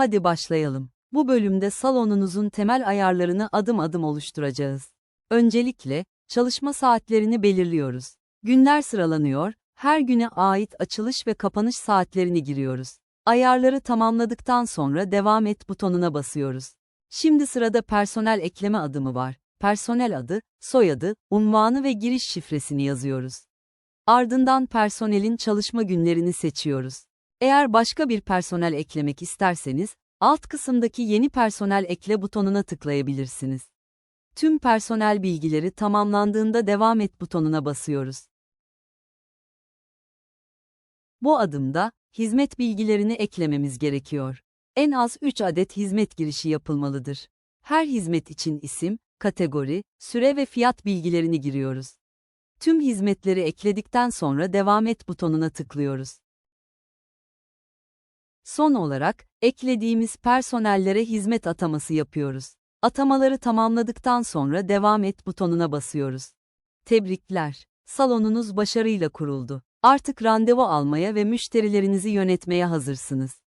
Hadi başlayalım. Bu bölümde salonunuzun temel ayarlarını adım adım oluşturacağız. Öncelikle, çalışma saatlerini belirliyoruz. Günler sıralanıyor, her güne ait açılış ve kapanış saatlerini giriyoruz. Ayarları tamamladıktan sonra devam et butonuna basıyoruz. Şimdi sırada personel ekleme adımı var. Personel adı, soyadı, unvanı ve giriş şifresini yazıyoruz. Ardından personelin çalışma günlerini seçiyoruz. Eğer başka bir personel eklemek isterseniz, alt kısımdaki yeni personel ekle butonuna tıklayabilirsiniz. Tüm personel bilgileri tamamlandığında devam et butonuna basıyoruz. Bu adımda, hizmet bilgilerini eklememiz gerekiyor. En az 3 adet hizmet girişi yapılmalıdır. Her hizmet için isim, kategori, süre ve fiyat bilgilerini giriyoruz. Tüm hizmetleri ekledikten sonra devam et butonuna tıklıyoruz. Son olarak, eklediğimiz personellere hizmet ataması yapıyoruz. Atamaları tamamladıktan sonra devam et butonuna basıyoruz. Tebrikler. Salonunuz başarıyla kuruldu. Artık randevu almaya ve müşterilerinizi yönetmeye hazırsınız.